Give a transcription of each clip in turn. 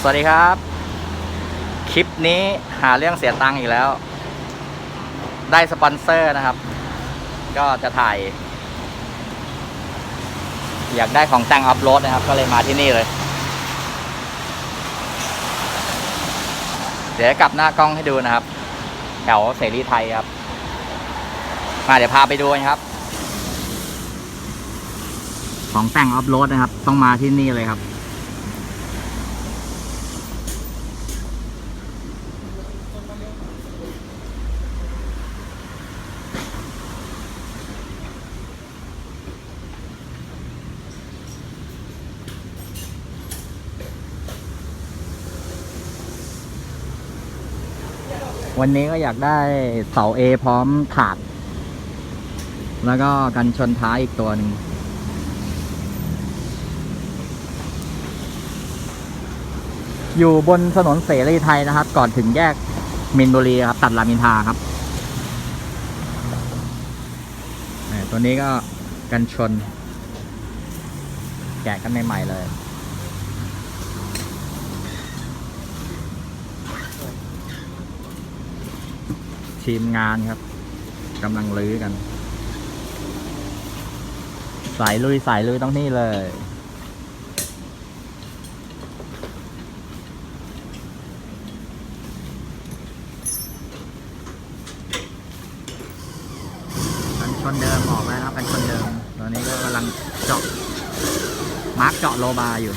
สวัสดีครับ คลิปนี้หาเรื่องเสียตังค์อีกแล้ว ได้สปอนเซอร์นะครับ ก็จะถ่าย อยากได้ของแต่งอัพโหลดนะครับ ก็เลยมาที่นี่เลย เดี๋ยวกลับหน้ากล้องให้ดูนะครับ แถวเสรีไทยครับ มาเดี๋ยวพาไปดูกันครับ ของแต่งอัพโหลดนะครับ ต้องมาที่นี่เลยครับ วันนี้ก็อยากได้เสา A พร้อมถาด แล้วก็กันชนท้ายอีกตัวหนึ่งอยู่บนถนนเสรีไทยนะครับ ก่อนถึงแยกมินบุรีครับ ตัดรามอินทาครับตัวนี้ก็กันชน แกะกันใหม่ๆเลย ทีมงานครับกำลังลื้อกัน สายลุยสายลุยต้องนี่เลยกันชนเดิมออกแล้วนะครับกันชนเดิมตอนนี้ก็กำลังเจาะมาร์กเจาะโลบาอยู่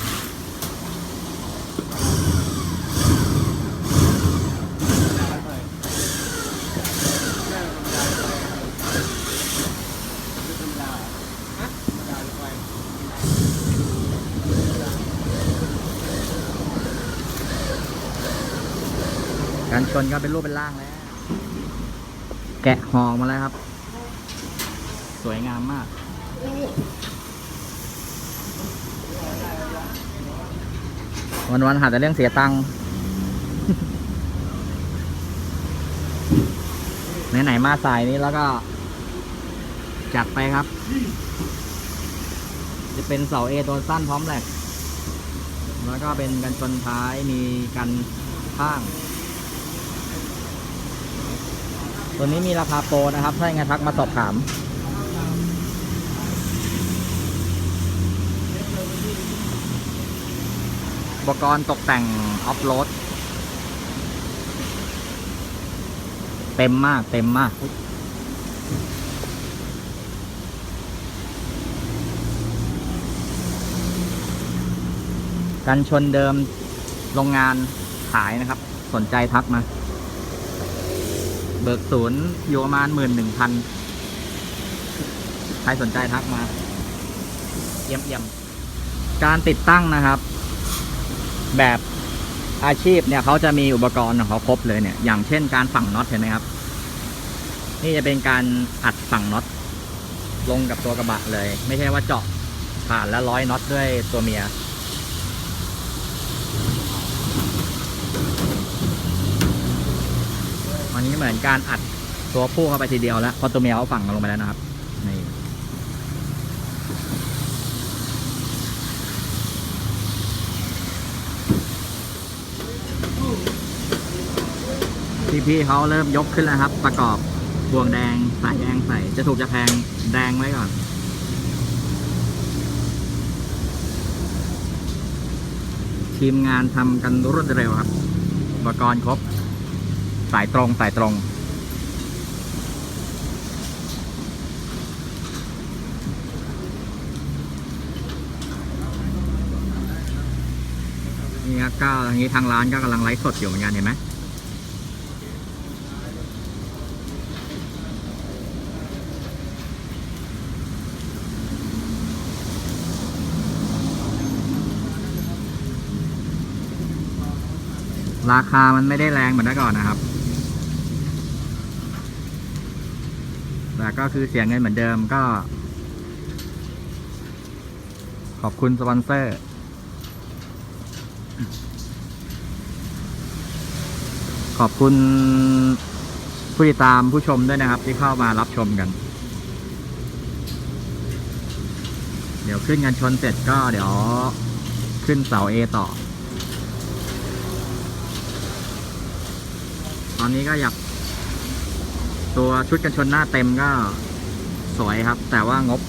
ชนก็เป็นรูปเป็นร่างแล้ว แกะห่อมาแล้วครับ สวยงามมาก วันวันหาแต่เรื่องเสียตังค์ไหนๆมาสายนี้แล้วก็ จัดไปครับ จะเป็นเสาเอตัวสั้นพร้อมแหลกแล้วก็เป็นกันชนท้ายมีกันข้าง ตัวนี้มีราคาโปรนะครับ ถ้าอย่างไงทักมาสอบถาม อุปกรณ์ตกแต่งออฟโรด เต็มมากเต็มมากกันชนเดิมโรงงานขายนะครับ สนใจทักมา เบิกศูนย์อยู่ประมาณหมื่นหนึ่งพันใครสนใจทักมา เยี่ยมเยี่ยมการติดตั้งนะครับ แบบอาชีพเนี่ยเขาจะมีอุปกรณ์ของเขาครบเลยเนี่ย อย่างเช่นการฝังน็อตเห็นไหมครับ นี่จะเป็นการอัดฝังน็อตลงกับตัวกระบะเลย ไม่ใช่ว่าเจาะผ่านแล้วร้อยน็อตด้วยตัวเมีย นนี้เหมือนการอัดตัวผู้เข้าไปทีเดียวแล้วพราะตัวเมียเขาฝังลงไปแล้วนะครับ นี่พี่ๆเขาเริ่มยกขึ้นแล้วครับ ประกอบบ่วงแดงสายแดงใส่ จะถูกจะแพงแดงไว้ก่อนทีมงานทำกันรวดเร็วครับ อุปกรณ์ครบ สายตรงสายตรง นี่ครับก็ทางนี้ทางร้านก็กำลังไลฟ์สดอยู่เหมือนกันเห็นไหมราคามันไม่ได้แรงเหมือนเมื่อก่อนนะครับ แล้วก็คือเสียงเงินเหมือนเดิมก็ ขอบคุณสปอนเซอร์ ขอบคุณผู้ติดตามผู้ชมด้วยนะครับ ที่เข้ามารับชมกัน เดี๋ยวขึ้นงานชนเสร็จก็เดี๋ยวขึ้นเสาเอต่อ ตอนนี้ก็อยาก ตัวชุดกันชนหน้าเต็มก็สวยครับ แต่ว่างบ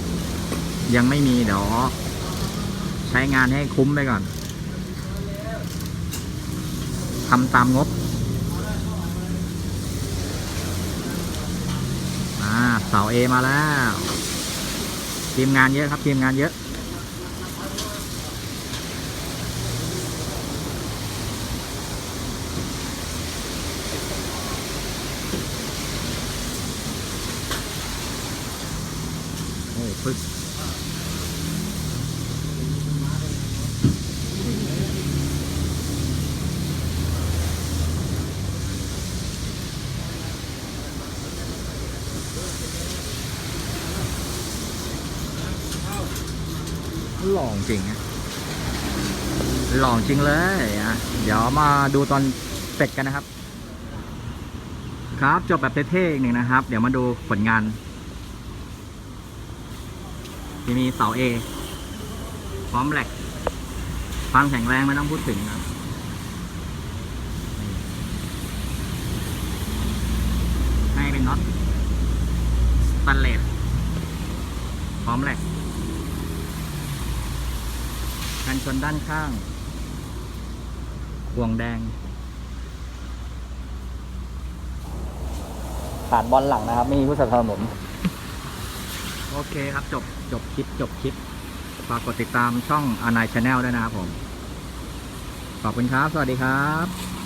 ยังไม่มีเดี๋ยวใช้งานให้คุ้มไปก่อนทำตามงบอ่าเสาเอมาแล้ว ทีมงานเยอะครับ ทีมงานเยอะ อ้ปึ๊กหล่อจริงอะหล่อจริงเลยอะ เดี๋ยวมาดูตอนเสร็จกันนะครับ ครับจบแบบเท่ๆอีกหนึ่งนะครับ เดี๋ยวมาดูผลงาน ที่มีเสาเอพร้อมแหลกความแข็งแรงไม่ต้องพูดถึงครับให้เป็นน็อตสแตนเลสพร้อมแหลกกันชนด้านข้างห่วงแดงผ่านบอลหลังนะครับ ไม่มีผู้สนับสนุนโอเคครับจบ จบคลิปจบคลิปฝากกดติดตามช่องอานายชาแนลด้วยนะครับผม ขอบคุณครับ สวัสดีครับ